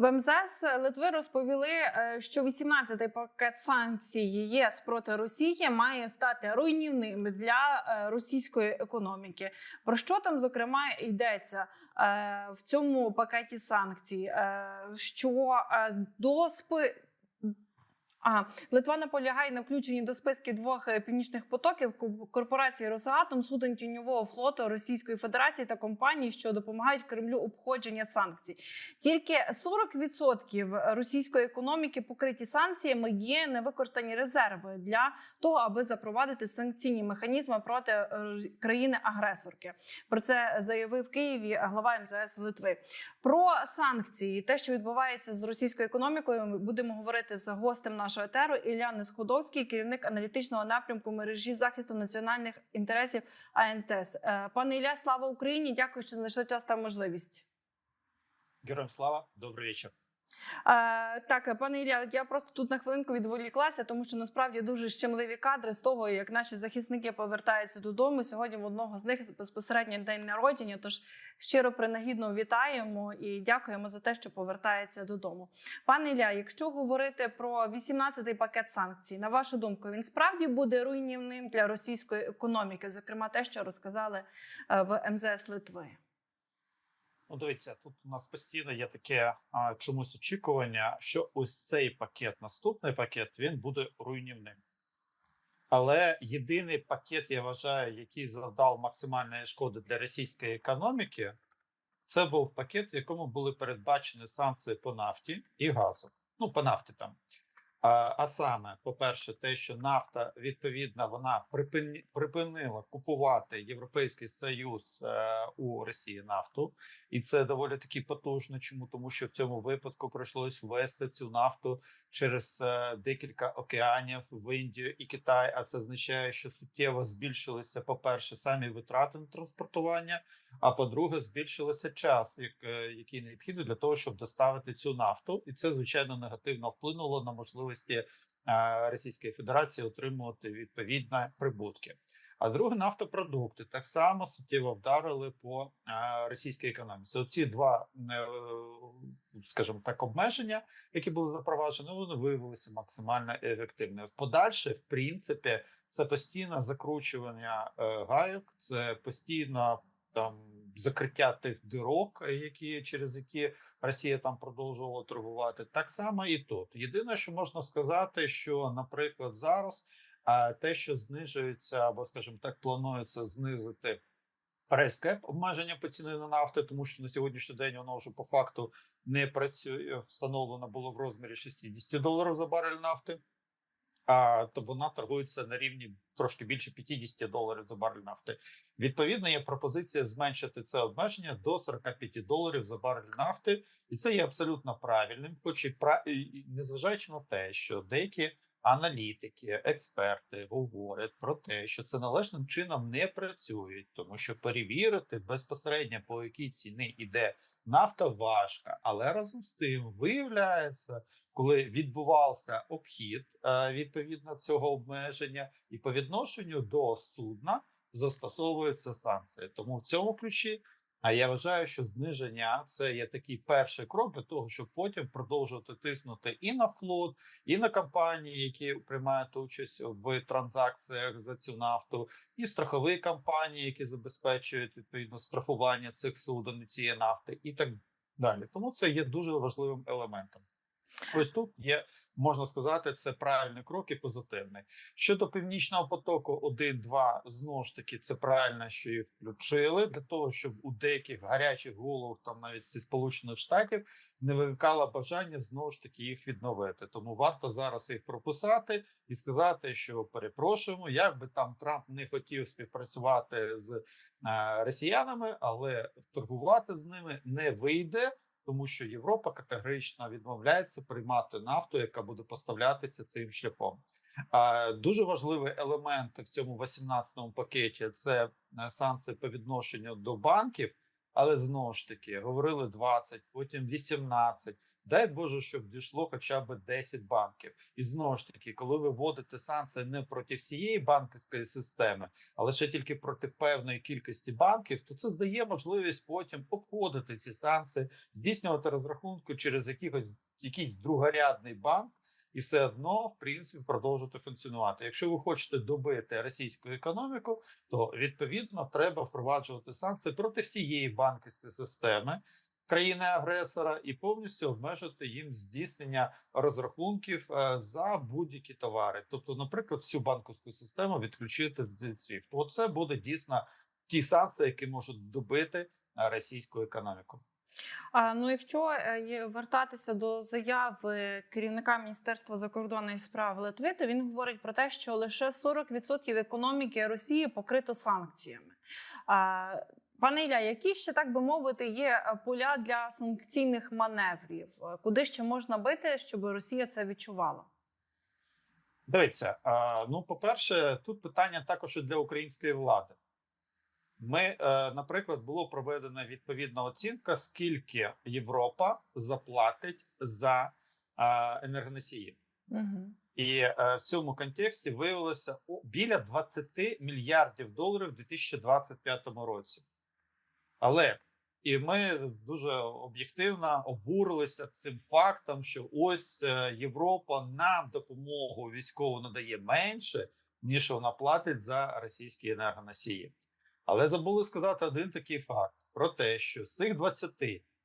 В МЗС Литви розповіли, е, що 18-й пакет санкцій ЄС проти Росії має стати руйнівним для е, російської економіки. Про що там зокрема йдеться е, в цьому пакеті санкцій? Що е, до спи... А, Литва наполягає на включенні до списків двох е, північних потоків корпорації Росатом, суден тіньового флоту Російської Федерації та компаній, що допомагають Кремлю обходження санкцій. Тільки 40% російської економіки покриті санкціями є невикористані резерви для того, аби запровадити санкційні механізми проти е, країни-агресорки. Про це заявив Києві глава МЗС Литви. Про санкції, те, що відбувається з російською економікою, ми будемо говорити з гостем нашого етеру Ілля Несходовський, керівник аналітичного напрямку мережі захисту національних інтересів АНТС. Е, Пане Ілля, слава Україні! Дякую, що знайшли час та можливість. Героям слава, добрий вечір. Е, так, пане Ілля, я просто тут на хвилинку відволіклася, тому що насправді дуже щемливі кадри з того, як наші захисники повертаються додому. Сьогодні в одного з них безпосередньо день народження. Тож щиро принагідно вітаємо і дякуємо за те, що повертається додому. Пане Ілля, якщо говорити про 18-й пакет санкцій, на вашу думку, він справді буде руйнівним для російської економіки, зокрема те, що розказали е, в МЗС Литви. Ну, дивіться, тут у нас постійно є таке а, чомусь очікування, що ось цей пакет, наступний пакет, він буде руйнівним. Але єдиний пакет, я вважаю, який завдав максимальної шкоди для російської економіки, це був пакет, в якому були передбачені санкції по нафті і газу. Ну, по нафті там. А, саме, по-перше, те, що нафта відповідно вона припини, припинила купувати Європейський Союз е, у Росії нафту, і це доволі таки потужно. Чому тому, що в цьому випадку прийшлось ввести цю нафту через е, декілька океанів в Індію і Китай. А це означає, що суттєво збільшилися, по-перше, самі витрати на транспортування. А по-друге, збільшилося час, е, який необхідний для того, щоб доставити цю нафту, і це звичайно негативно вплинуло на можливості е, Російської Федерації отримувати відповідні прибутки. А друге, нафтопродукти так само суттєво вдарили по е, російській економіці. Оці два, скажімо так, обмеження, які були запроваджені, вони виявилися максимально ефективними. В подальше, в принципі, це постійне закручування гайок, це постійно там закриття тих дирок, е, які через які Росія там продовжувала торгувати. Так само і тут. Єдине, що можна сказати, що, наприклад, зараз а, те, що знижується, або, скажімо так, планується знизити. Прайскеп обмеження по ціни на нафту, тому що на сьогоднішній день воно вже по факту не працює. Встановлено було в розмірі 60 доларів за барель нафти, то вона торгується на рівні трошки більше 50 доларів за барель нафти. Відповідно, є пропозиція зменшити це обмеження до 45 доларів за барель нафти, і це є абсолютно правильним. Хоч і пра... незважаючи на те, що деякі аналітики, експерти говорять про те, що це належним чином не працюють, тому що перевірити безпосередньо по якій ціні йде нафта важко, але разом з тим виявляється, коли відбувався обхід е, відповідно цього обмеження, і по відношенню до судна застосовуються санкції. Тому в цьому ключі. А я вважаю, що зниження це є такий перший крок для того, щоб потім продовжувати тиснути і на флот, і на компанії, які приймають участь в транзакціях за цю нафту, і страхові компанії, які забезпечують відповідно страхування цих суден цієї нафти, і так далі. Тому це є дуже важливим елементом. Ось тут є, можна сказати, це правильний крок і позитивний. Щодо північного потоку 1-2, знову ж таки, це правильно, що їх включили для того, щоб у деяких гарячих головах, там навіть зі Сполучених Штатів, не виникало бажання знову ж таки їх відновити. Тому варто зараз їх прописати і сказати, що перепрошуємо, як би там Трамп не хотів співпрацювати з е, росіянами, але торгувати з ними не вийде тому що Європа категорично відмовляється приймати нафту, яка буде поставлятися цим шляхом. Дуже важливий елемент в цьому 18-му пакеті це е, санкції по відношенню до банків. Але знову ж таки говорили 20, потім 18. Дай Боже, щоб дійшло хоча б 10 банків. І знову ж таки, коли ви вводите санкції не проти всієї банківської системи, а лише тільки проти певної кількості банків, то це здає можливість потім обходити ці санкції, здійснювати розрахунки через якихось якийсь другорядний банк. І все одно, в принципі, продовжувати функціонувати. Якщо ви хочете добити російську економіку, то відповідно треба впроваджувати санкції проти всієї банківської системи країни-агресора і повністю обмежити їм здійснення розрахунків е, за будь-які товари. Тобто, наприклад, всю банківську систему відключити від SWIFT. Оце буде дійсно ті санкції, які можуть добити е, російську економіку. Ну, якщо е, вертатися до заяви керівника Міністерства закордонних справ Литви, то він говорить про те, що лише 40% економіки Росії покрито санкціями. Пане Ілля, які ще так би мовити є е, поля для санкційних маневрів? Е, Куди ще можна бити, щоб Росія це відчувала? Дивіться, ну по-перше, тут питання також і для української влади. Ми, е, наприклад, було проведена відповідна оцінка, скільки Європа заплатить за енергоносії. Угу. І в цьому контексті виявилося біля 20 мільярдів доларів у 2025 році. Але і ми дуже об'єктивно обурилися цим фактом, що ось е, Європа нам допомогу військову надає менше, ніж вона платить за російські енергоносії. Але забули сказати один такий факт: про те, що з цих 20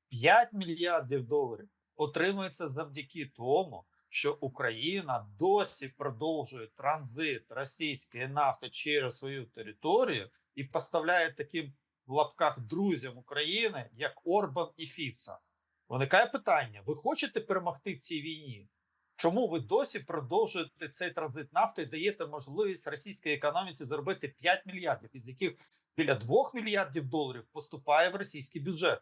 5 мільярдів доларів отримується завдяки тому, що Україна досі продовжує транзит російської нафти через свою територію і поставляє таким в лапках друзям України, як Орбан і Фіца. Виникає питання: ви хочете перемогти в цій війні? Чому ви досі продовжуєте цей транзит нафти і даєте можливість російській економіці заробити 5 мільярдів, із яких біля 2 мільярдів доларів поступає в російський бюджет?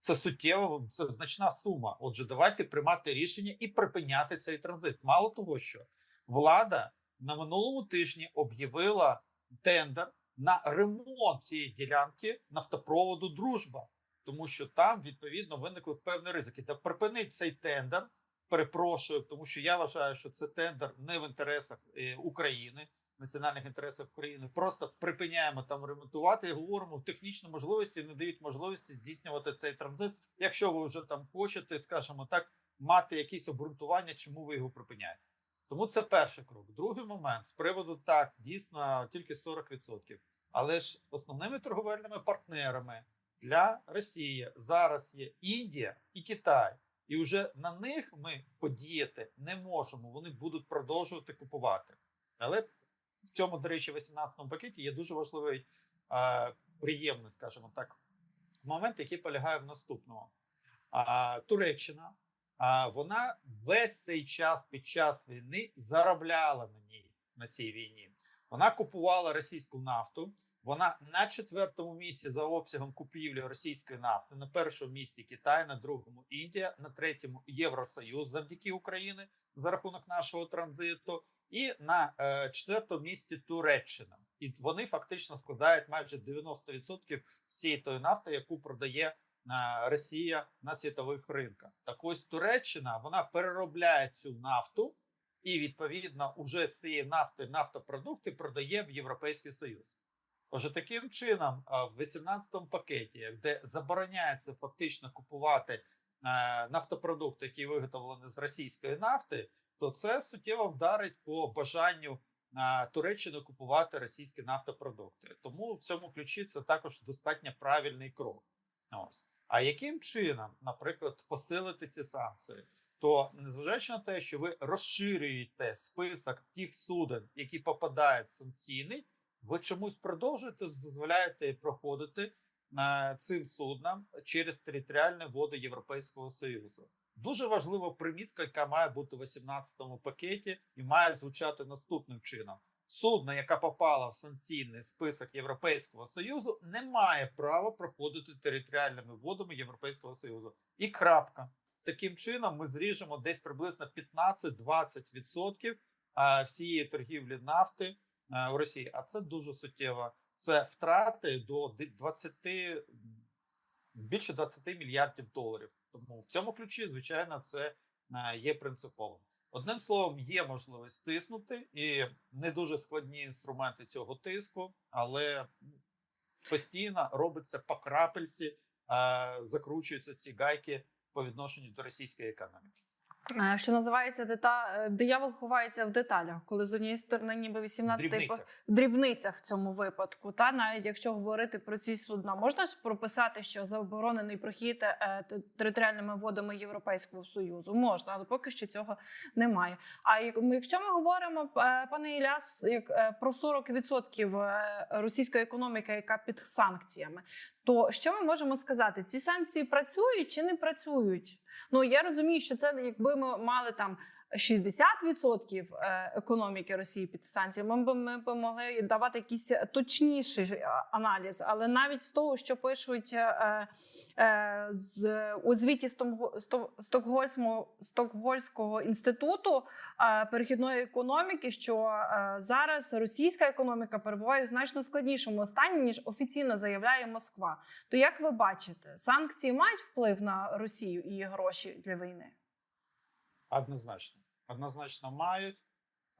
Це суттєво, це значна сума. Отже, давайте приймати рішення і припиняти цей транзит. Мало того, що влада на минулому тижні об'явила тендер на ремонт цієї ділянки нафтопроводу Дружба, тому що там відповідно виникли певні ризики. Та припинить цей тендер. Перепрошую, тому що я вважаю, що це тендер не в інтересах е, України, національних інтересах України. Просто припиняємо там ремонтувати і говоримо в технічні можливості, не дають можливості здійснювати цей транзит. Якщо ви вже там хочете, скажімо так, мати якісь обґрунтування, чому ви його припиняєте. Тому це перший крок. Другий момент з приводу так, дійсно тільки 40%. Але ж основними торговельними партнерами для Росії зараз є Індія і Китай. І вже на них ми подіяти не можемо. Вони будуть продовжувати купувати. Але в цьому, до речі, 18-му пакеті є дуже важливий е, приємний, скажімо так, момент, який полягає в наступному. А, Туреччина, а, вона весь цей час під час війни заробляла на ній на цій війні. Вона купувала російську нафту. Вона на четвертому місці за обсягом купівлі російської нафти, на першому місці Китай, на другому Індія, на третьому Євросоюз завдяки Україні за рахунок нашого транзиту, і на е, четвертому місці Туреччина. І вони фактично складають майже 90% всієї тої нафти, яку продає е, Росія на світових ринках. Так ось Туреччина вона переробляє цю нафту і відповідно уже з цієї нафти нафтопродукти продає в Європейський Союз. Отже, таким чином, в 18-му пакеті, де забороняється фактично купувати е, нафтопродукти, які виготовлені з російської нафти, то це суттєво вдарить по бажанню е, Туреччини купувати російські нафтопродукти. Тому в цьому ключі це також достатньо правильний крок. Ось. А яким чином, наприклад, посилити ці санкції? То незважаючи на те, що ви розширюєте список тих суден, які попадають в санкційний, ви чомусь продовжуєте дозволяєте проходити е, цим суднам через територіальні води Європейського Союзу. Дуже важлива примітка, яка має бути в 18-му пакеті, і має звучати наступним чином: судно, яка попала в санкційний список Європейського Союзу, не має права проходити територіальними водами Європейського Союзу. І крапка. Таким чином, ми зріжемо десь приблизно 15-20% е, всієї торгівлі нафти е, в Росії. А це дуже суттєво. Це втрати до 20 більше 20 мільярдів доларів. Тому в цьому ключі, звичайно, це е, є принциповим. Одним словом, є можливість тиснути і не дуже складні інструменти цього тиску, але постійно робиться по крапельці, закручуються ці гайки по відношенню до російської економіки. Е, Що називається дета... е, диявол ховається в деталях, коли з однієї сторони, ніби 18-й по- Дрібниця. в дрібницях в цьому випадку. Та навіть якщо говорити про ці судна, можна ж прописати, що заборонений прохід е, територіальними водами Європейського союзу можна, але поки що цього немає. А якщо ми говоримо, пане Іляс, як про 40% е, російської економіки, яка під санкціями, то що ми можемо сказати? Ці санкції працюють чи не працюють? Ну я розумію, що це якби ми мали там 60% е, економіки Росії під санкціями, ми б ми б могли давати якийсь точніший е, аналіз. Але навіть з того, що пишуть е, з у звіті Стомго- Сто- Стокгольмського Стокгольмського інституту перехідної економіки, що зараз російська економіка перебуває в значно складнішому стані ніж офіційно заявляє Москва. То як ви бачите, санкції мають вплив на Росію і її гроші для війни? Однозначно. Однозначно мають.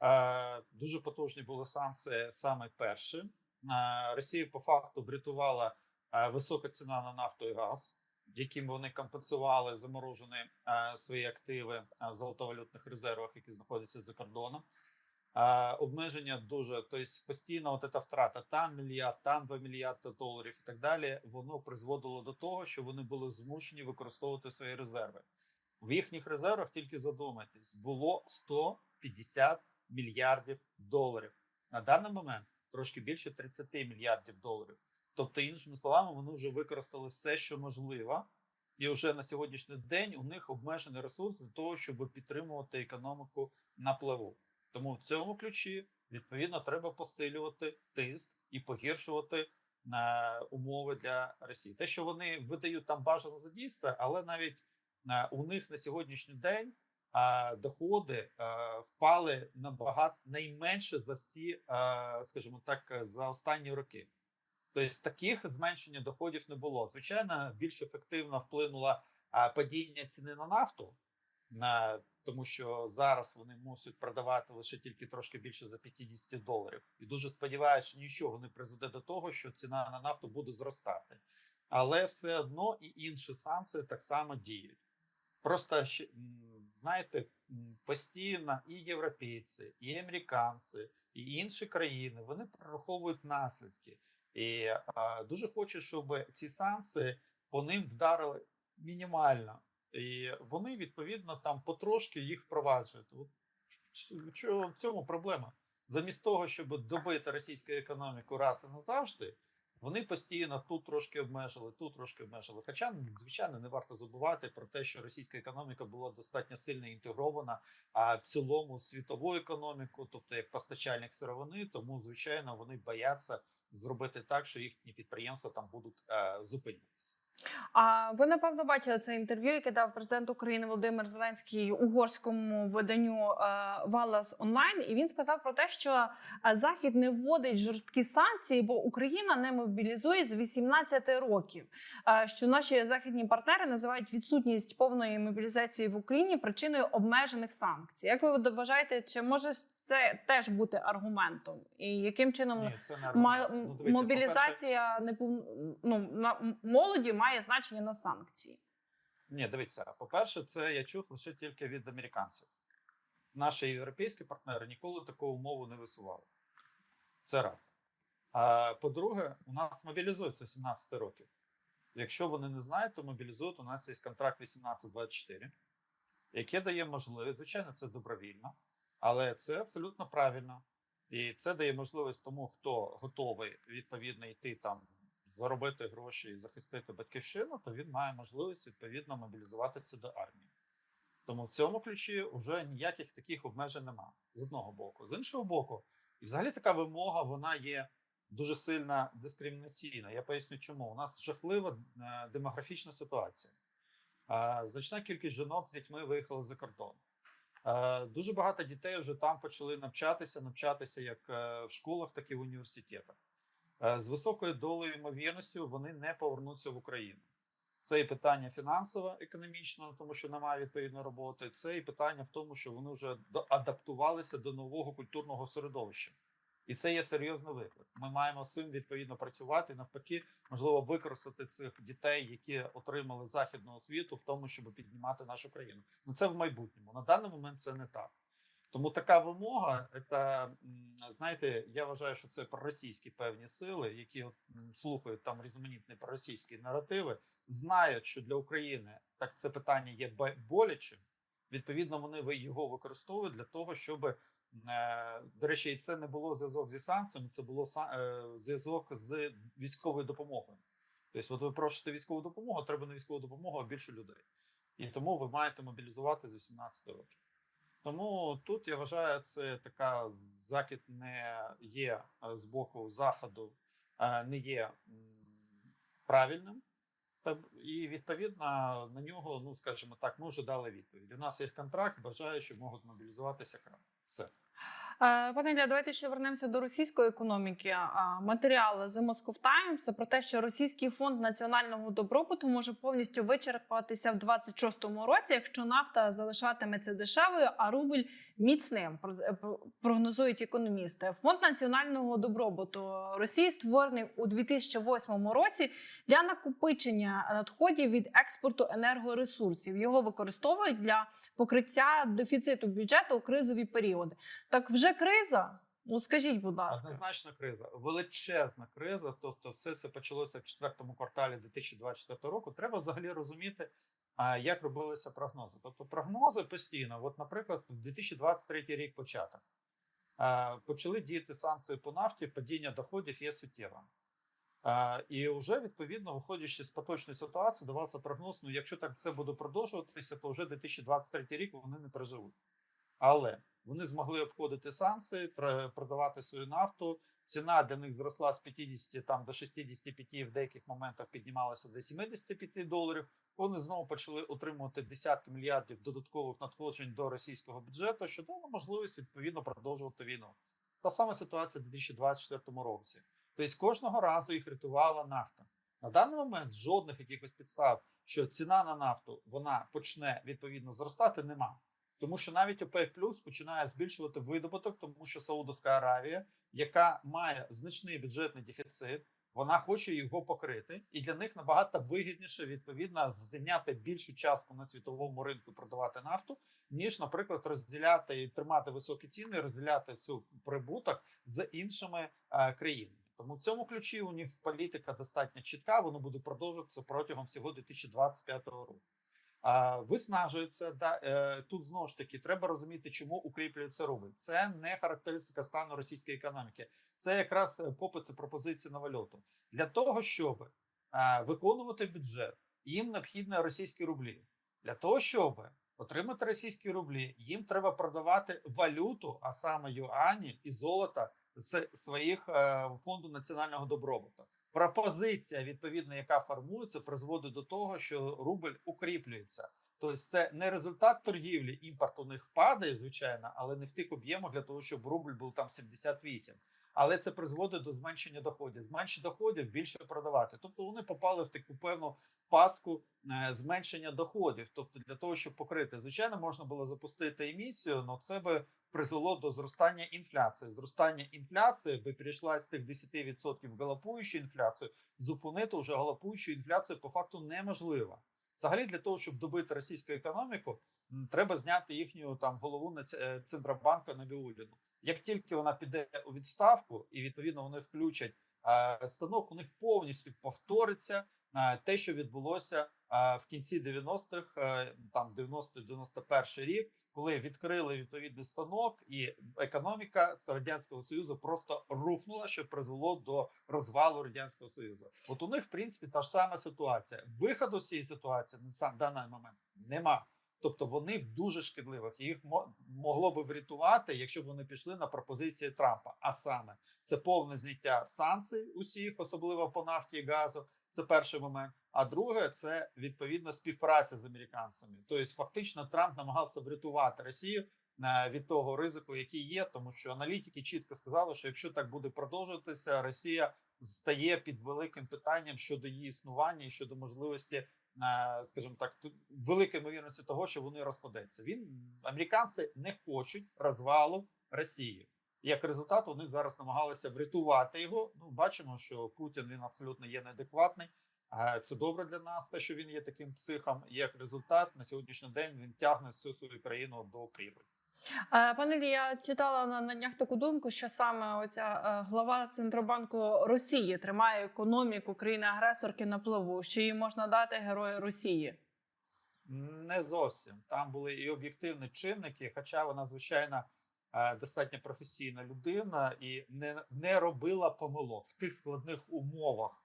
Е, дуже потужні були санкції саме перші. Е, Росію по факту врятувала е, висока ціна на нафту і газ, яким вони компенсували заморожені свої активи в золотовалютних резервах, які знаходяться за кордоном. Обмеження дуже, тобто постійно от ця втрата там мільярд, там 2 мільярди доларів і так далі. Воно призводило до того, що вони були змушені використовувати свої резерви. В їхніх резервах тільки задумайтесь, було 150 мільярдів доларів. На даний момент трошки більше 30 мільярдів доларів. Тобто, іншими словами, вони вже використали все, що можливо, і вже на сьогоднішній день у них обмежений ресурс для того, щоб підтримувати економіку на плаву. Тому в цьому ключі відповідно треба посилювати тиск і погіршувати е, умови для Росії. Те, що вони видають там бажане задійство, але навіть у них на сьогоднішній день е, доходи е, впали набагато найменше за всі, е, скажімо так, е, за останні роки. Тобто таких зменшення доходів не було. Звичайно, більш ефективно вплинуло е, падіння ціни на нафту, тому що зараз вони мусять продавати лише тільки трошки більше за 50 доларів. І дуже сподіваюся, що нічого не призведе до того, що ціна на нафту буде зростати. Але все одно і інші санкції так само діють. Просто знаєте, постійно і європейці, і американці, і інші країни вони прораховують наслідки. І а, дуже хочу, щоб ці санкції по ним вдарили мінімально. І вони відповідно там потрошки їх впроваджують. От в цьому проблема? Замість того, щоб добити російську економіку раз і назавжди, вони постійно тут трошки обмежили, тут трошки обмежили. Хоча, ну, звичайно, не варто забувати про те, що російська економіка була достатньо сильно інтегрована а в цілому світову економіку, тобто як постачальник сировини, тому звичайно вони бояться зробити так, що їхні підприємства там будуть е, зупинятися. А ви напевно бачили це інтерв'ю, яке дав президент України Володимир Зеленський угорському виданню е, Валас онлайн. І він сказав про те, що е, Захід не вводить жорсткі санкції, бо Україна не мобілізує з 18 років. Е, Що наші західні партнери називають відсутність повної мобілізації в Україні причиною обмежених санкцій. Як ви вважаєте, чи може це теж бути аргументом? І яким чином Ні, це не Ма- Ну, дивіться, мобілізація не ну, на молоді має значення на санкції. Ні, дивіться, по-перше, це я чув лише тільки від американців. Наші європейські партнери ніколи таку умову не висували. Це раз. А по-друге, у нас мобілізуються 17 років. Якщо вони не знають, то мобілізують. У нас є контракт 18-24, який дає можливість, звичайно, це добровільно, але це абсолютно правильно. І це дає можливість тому, хто готовий відповідно йти там заробити гроші і захистити батьківщину, то він має можливість відповідно мобілізуватися до армії. Тому в цьому ключі вже ніяких таких обмежень немає з одного боку. З іншого боку, і взагалі така вимога вона є дуже сильно дискримінаційна. Я поясню, чому у нас жахлива е, демографічна ситуація. Е, Значна кількість жінок з дітьми виїхали за кордон. Е, Дуже багато дітей вже там почали навчатися, навчатися як е, в школах, так і в університетах. Е, З високою долею ймовірністю вони не повернуться в Україну. Це і питання фінансово економічно, тому що немає відповідної роботи. Це і питання в тому, що вони вже адаптувалися до нового культурного середовища. І це є серйозний виклик. Ми маємо з цим відповідно працювати. Навпаки, можливо, використати цих дітей, які отримали західну освіту, в тому, щоб піднімати нашу країну. Ну це в майбутньому. На даний момент це не так. Тому така вимога, це, знаєте, я вважаю, що це проросійські певні сили, які от, слухають там різноманітні проросійські наративи, знають, що для України так це питання є болячим. Відповідно, вони його використовують для того, щоб до речі, це не було зв'язок зі санкціями, це було е, зв'язок з військовою допомогою. Тобто, от ви просите військову допомогу, треба не військову допомогу, а більше людей. І тому ви маєте мобілізувати з 18 років. Тому тут я вважаю, це така закид не є е, з боку заходу, е, не є правильним. І відповідно на нього, ну скажімо так, ми вже дали відповідь. У нас є контракт, бажаючі можуть мобілізуватися край. Все. Е, Пане Ілля, давайте ще вернемося до російської економіки. А, Матеріали з Moscow Times про те, що російський фонд національного добробуту може повністю вичерпатися в 26-му році, якщо нафта залишатиметься дешевою, а рубль міцним. Е, Прогнозують економісти. Фонд національного добробуту Росії створений у 2008 році для накопичення надходів від експорту енергоресурсів. Його використовують для покриття дефіциту бюджету у кризові періоди. Так вже криза? Ну скажіть, будь ласка. Однозначна криза, величезна криза. Тобто, все це почалося в четвертому кварталі 2024 року. Треба взагалі розуміти, як робилися прогнози. Тобто, прогнози постійно. От, наприклад, в 2023 рік початок почали діяти санкції по нафті, падіння доходів є суттєвим. І вже відповідно, виходячи з поточної ситуації, давався прогноз. Ну, якщо так це буде продовжуватися, то вже 2023 рік вони не переживуть. Але вони змогли обходити санкції, продавати свою нафту. Ціна для них зросла з 50 там, до 65, в деяких моментах піднімалася до 75 доларів. Вони знову почали отримувати десятки мільярдів додаткових надходжень до російського бюджету, що дало можливість відповідно продовжувати війну. Та сама ситуація в 2024 році. Тобто кожного разу їх рятувала нафта. На даний момент жодних якихось підстав, що ціна на нафту вона почне відповідно зростати, нема. Тому що навіть ОПЕК Плюс починає збільшувати видобуток, тому що Саудовська Аравія, яка має значний бюджетний дефіцит, вона хоче його покрити, і для них набагато вигідніше відповідно зайняти більшу частку на світовому ринку, продавати нафту, ніж, наприклад, розділяти і тримати високі ціни, розділяти цю прибуток з іншими е, країнами. Тому в цьому ключі у них політика достатньо чітка. Воно буде продовжуватися протягом всього 2025 року. Виснажується да е, тут знову ж таки треба розуміти, чому укріплюється рубль. Це не характеристика стану російської економіки, це якраз е, попит і пропозиції на валюту для того, щоб е, виконувати бюджет. Їм необхідні російські рублі. Для того щоб отримати російські рублі, їм треба продавати валюту, а саме юані і золото з своїх фонду національного добробуту. Пропозиція, відповідно, яка формується, призводить до того, що рубль укріплюється. Тобто, це не результат торгівлі. Імпорт у них падає, звичайно, але не в тих об'ємах для того, щоб рубль був там 78. Але це призводить до зменшення доходів. Менше доходів більше продавати. Тобто вони попали в таку певну паску е, зменшення доходів. Тобто, для того, щоб покрити, звичайно, можна було запустити емісію, але це би призвело до зростання інфляції. Зростання інфляції би перейшла з тих 10% в галопуючу інфляцію. Зупинити вже галопуючу інфляцію по факту неможливо. Взагалі, для того, щоб добити російську економіку, треба зняти їхню там голову на е, Центробанка Набіуліну. Як тільки вона піде у відставку, і відповідно вони включать е, станок, у них повністю повториться е, те, що відбулося е, в кінці 90-х, е, там 90-91 рік, коли відкрили відповідний станок, і економіка з радянського союзу просто рухнула, що призвело до розвалу радянського союзу. От у них, в принципі, та ж сама ситуація. Виходу з цієї ситуації на даний момент нема. Тобто вони в дуже шкідливих. Їх мо- могло би врятувати, якщо б вони пішли на пропозиції Трампа. А саме це повне зняття санкцій усіх, особливо по нафті і газу. Це перший момент. А друге, це відповідна співпраця з американцями. Тобто, фактично, Трамп намагався врятувати Росію е, від того ризику, який є, тому що аналітики чітко сказали, що якщо так буде продовжуватися, Росія стає під великим питанням щодо її існування і щодо можливості скажімо так, велика ймовірність того, що вони розпадеться. Він американці не хочуть розвалу Росії. Як результат, вони зараз намагалися врятувати його. Ну, бачимо, що Путін він абсолютно є неадекватний. Це добре для нас, те, що він є таким психом. Як результат, на сьогоднішній день він тягне всю свою країну до прірви. Е, Пане Лі, я читала на, на днях таку думку, що саме оця е, глава Центробанку Росії тримає економіку країни-агресорки на плаву, що їй можна дати герою Росії. Не зовсім там були і об'єктивні чинники, хоча вона звичайно е, достатньо професійна людина і не, не робила помилок в тих складних умовах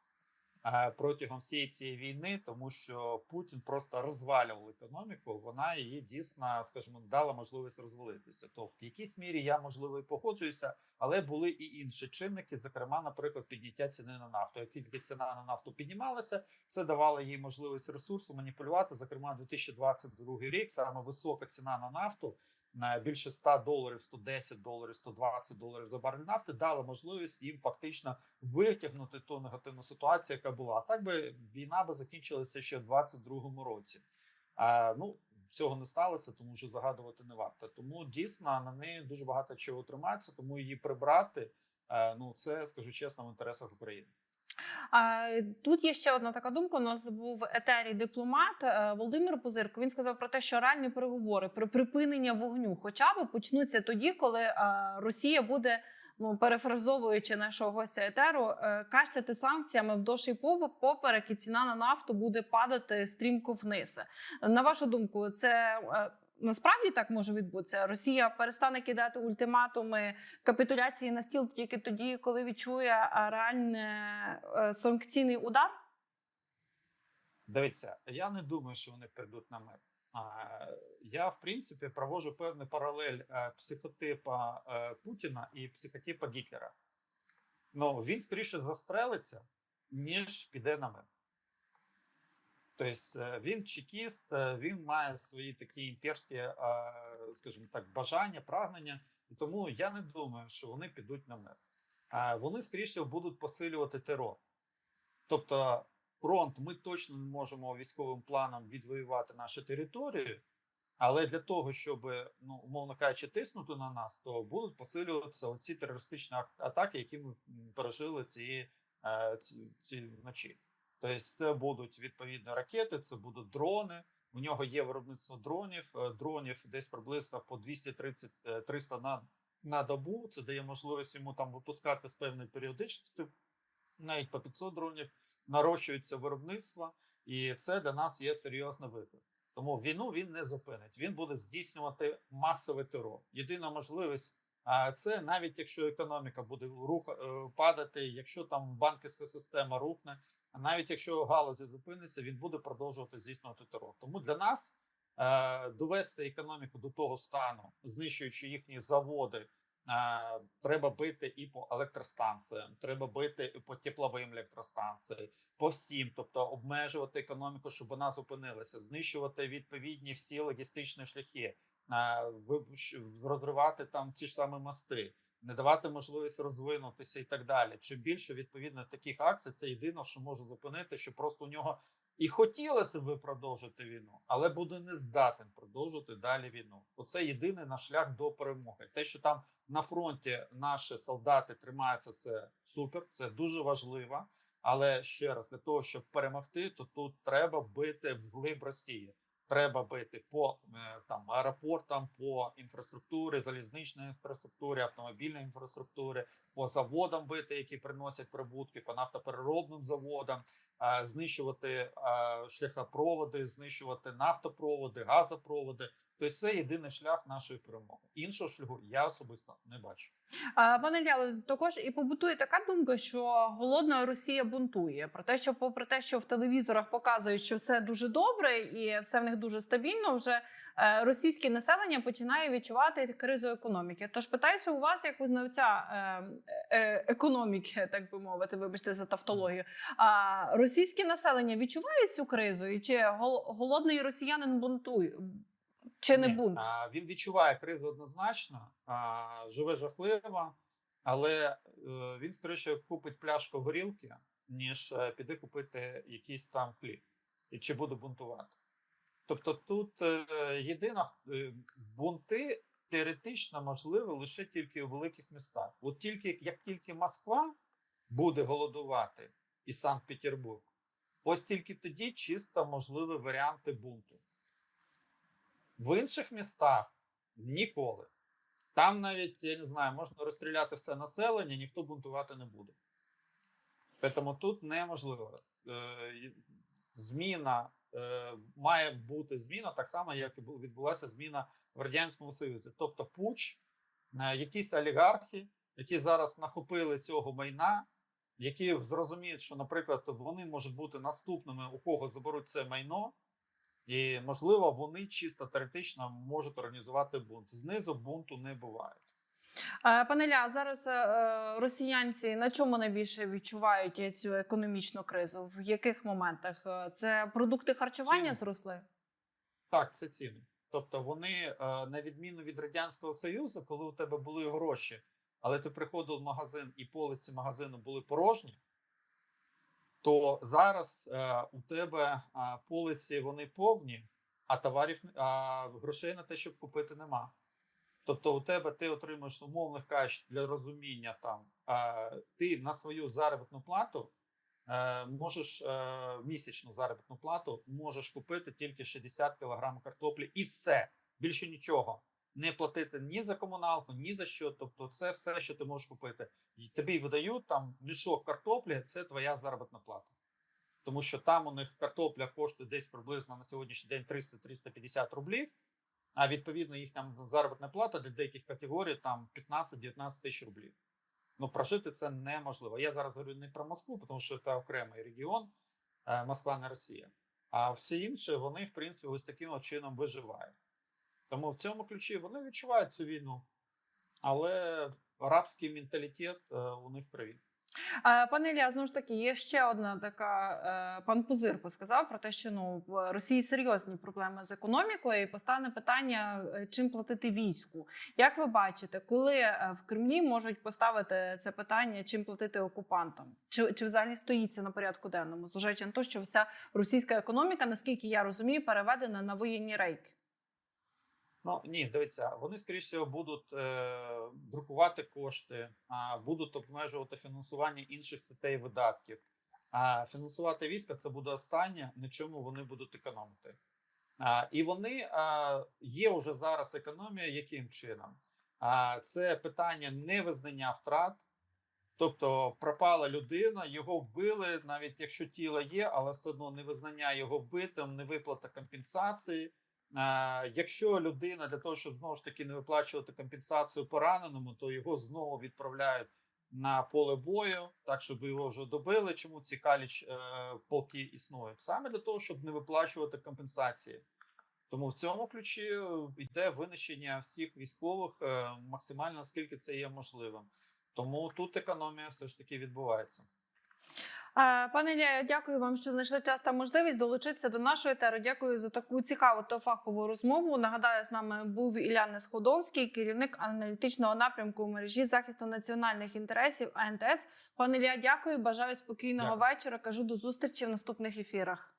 протягом всієї цієї війни, тому що Путін просто розвалював економіку. Вона її дійсно, скажімо, дала можливість розвалитися. То в якійсь мірі я можливо і погоджуюся, але були і інші чинники, зокрема, наприклад, підняття ціни на нафту. Як тільки ціна на нафту піднімалася, це давало їй можливість ресурсу маніпулювати. Зокрема, 2022 рік саме висока ціна на нафту на більше 100 доларів, 110 доларів, 120 доларів за барель нафти дала можливість їм фактично витягнути ту негативну ситуацію, яка була. А так би війна би закінчилася ще в 2022 році. А, ну цього не сталося, тому що загадувати не варто. Тому дійсно на неї дуже багато чого тримається, тому її прибрати. е, Ну, це скажу чесно, в інтересах України. А тут є ще одна така думка. У нас був в етері дипломат е, Володимир Пузирко. Він сказав про те, що реальні переговори про припинення вогню, хоча б почнуться тоді, коли е, Росія буде. Ну, перефразовуючи нашого гостя етеру, е, кашляти санкціями вдовж і пов- поперек, і ціна на нафту буде падати стрімко вниз. На вашу думку, це е, насправді так може відбутися? Росія перестане кидати ультиматуми капітуляції на стіл тільки тоді, коли відчує реальний е, санкційний удар? Дивіться, я не думаю, що вони прийдуть на мир. Я, в принципі, проводжу певний паралель е, психотипа е, Путіна і психотипа Гітлера. Ну, він скоріше застрелиться, ніж піде на мир. Тобто е, він чекіст, е, він має свої такі імперські, е, скажімо так, бажання, прагнення. І тому я не думаю, що вони підуть на мир. А Вони скоріше будуть посилювати терор. Тобто, фронт ми точно не можемо військовим планом відвоювати нашу територію, але для того, щоб, ну, умовно кажучи, тиснути на нас, то будуть посилюватися оці терористичні ак- атаки, які ми пережили ці, е, ці, ці вночі. Тобто, це будуть відповідно ракети, це будуть дрони. У нього є виробництво дронів. е, Дронів десь приблизно по 230-300 на, на добу. Це дає можливість йому там випускати з певною періодичністю, навіть по 500 дронів нарощується виробництво, і це для нас є серйозний виклик. Тому війну він не зупинить. Він буде здійснювати масовий терор. Єдина можливість а це навіть якщо економіка буде рух е, падати, якщо там банківська система рухне, а навіть якщо галузі зупиниться, він буде продовжувати здійснювати терор. Тому для нас е, довести економіку до того стану, знищуючи їхні заводи. е, Треба бити і по електростанціям, треба бити і по тепловим електростанціям, по всім, тобто обмежувати економіку, щоб вона зупинилася, знищувати відповідні всі логістичні шляхи, е, розривати там ті ж самі мости, не давати можливість розвинутися і так далі. Чим більше відповідно таких акцій, це єдине, що може зупинити, що просто у нього і хотілося би продовжити війну, але буде не здатен продовжити далі війну. Оце єдиний наш шлях до перемоги. Те, що там на фронті наші солдати тримаються, це супер, це дуже важливо. Але ще раз для того, щоб перемогти, то тут треба бити вглиб Росії. Треба бити по е, там аеропортам, по інфраструктурі, залізничної інфраструктурі, автомобільної інфраструктурі, по заводам бити, які приносять прибутки, по нафтопереробним заводам, е, знищувати е, шляхопроводи, знищувати нафтопроводи, газопроводи. Тобто це єдиний шлях нашої перемоги. Іншого шляху я особисто не бачу. А, Пане Ілля, також і побутує така думка, що голодна Росія бунтує. Про те, що, попри те, що в телевізорах показують, що все дуже добре і все в них дуже стабільно, вже е, російське населення починає відчувати кризу економіки. Тож питаюся у вас, як у знавця е, е, економіки, так би мовити, вибачте за тавтологію. А російське населення відчуває цю кризу, і чи гол- голодний росіянин бунтує? Чи не Ні, бунт? А, він відчуває кризу однозначно, а, живе жахливо, але е, він скоріше купить пляшку горілки, ніж е, піде купити якийсь там хліб. і чи буде бунтувати. Тобто тут е, єдино е, бунти теоретично можливі лише тільки у великих містах. От тільки як тільки Москва буде голодувати і Санкт-Петербург, ось тільки тоді чисто можливі варіанти бунту. В інших містах ніколи. Там навіть, я не знаю, можна розстріляти все населення, ніхто бунтувати не буде. Тому тут неможливо. Е, Зміна е, має бути зміна так само, як відбулася зміна в Радянському Союзі. Тобто пуч, е, якісь олігархи, які зараз нахопили цього майна, які зрозуміють, що, наприклад, вони можуть бути наступними, у кого заберуть це майно, і можливо, вони чисто теоретично можуть організувати бунт. Знизу бунту не буває. Е, Пане Ілля, зараз е, е, росіянці на чому найбільше відчувають цю економічну кризу? В яких моментах? Це продукти харчування Ціни. зросли? Так, це ціни. Тобто вони, на відміну від Радянського Союзу, коли у тебе були гроші, але ти приходив в магазин і полиці магазину були порожні, то зараз е, у тебе е, полиці вони повні, а товарів а грошей на те, щоб купити, нема. Тобто, у тебе ти отримуєш умовних кажучи, для розуміння там, е, ти на свою заробітну плату е, можеш е, місячну заробітну плату можеш купити тільки 60 кг картоплі і все більше нічого. Не платити ні за комуналку, ні за що. Тобто, це все, що ти можеш купити. І тобі видають там мішок картоплі, це твоя заробітна плата. Тому що там у них картопля коштує десь приблизно на сьогоднішній день 300-350 рублів. А відповідно їх там заробітна плата для деяких категорій там 15-19 тисяч рублів. Ну, прожити це неможливо. Я зараз говорю не про Москву, тому що це окремий регіон, е, Москва не Росія. А всі інші, вони, в принципі, ось таким чином виживають. Тому в цьому ключі вони відчувають цю війну, але арабський менталітет е, у них привіт. Пане Ілля, знову ж таки, є ще одна така. е, Пан Пузирко сказав про те, що ну в Росії серйозні проблеми з економікою, і постане питання, е, чим платити війську. Як ви бачите, коли в Кремлі можуть поставити це питання, чим платити окупантам? Чи, чи взагалі стоїть це на порядку денному, зважаючи на те, що вся російська економіка, наскільки я розумію, переведена на воєнні рейки? Ну ні, дивіться, вони скоріш будуть е, друкувати кошти, а будуть обмежувати фінансування інших статей видатків. А фінансувати війська це буде останнє, на чому вони будуть економити. А, і вони а, є вже зараз економія, яким чином? А, це питання невизнання втрат. Тобто пропала людина, його вбили, навіть якщо тіло є, але все одно невизнання його вбитим, невиплата компенсації. Якщо людина для того, щоб знову ж таки не виплачувати компенсацію пораненому, то його знову відправляють на поле бою, так щоб його вже добили. Чому ці каліч е, полки існують? Саме для того, щоб не виплачувати компенсації. Тому в цьому ключі е, йде винищення всіх військових е, максимально наскільки це є можливим. Тому тут економія все ж таки відбувається. Пане Ілля, дякую вам, що знайшли час та можливість долучитися до нашої тери. Дякую за таку цікаву та фахову розмову. Нагадаю, з нами був Ілля Несходовський, керівник аналітичного напрямку в мережі захисту національних інтересів АНТС. Пане Ілля, дякую. Бажаю спокійного Дякую. вечора. Кажу до зустрічі в наступних ефірах.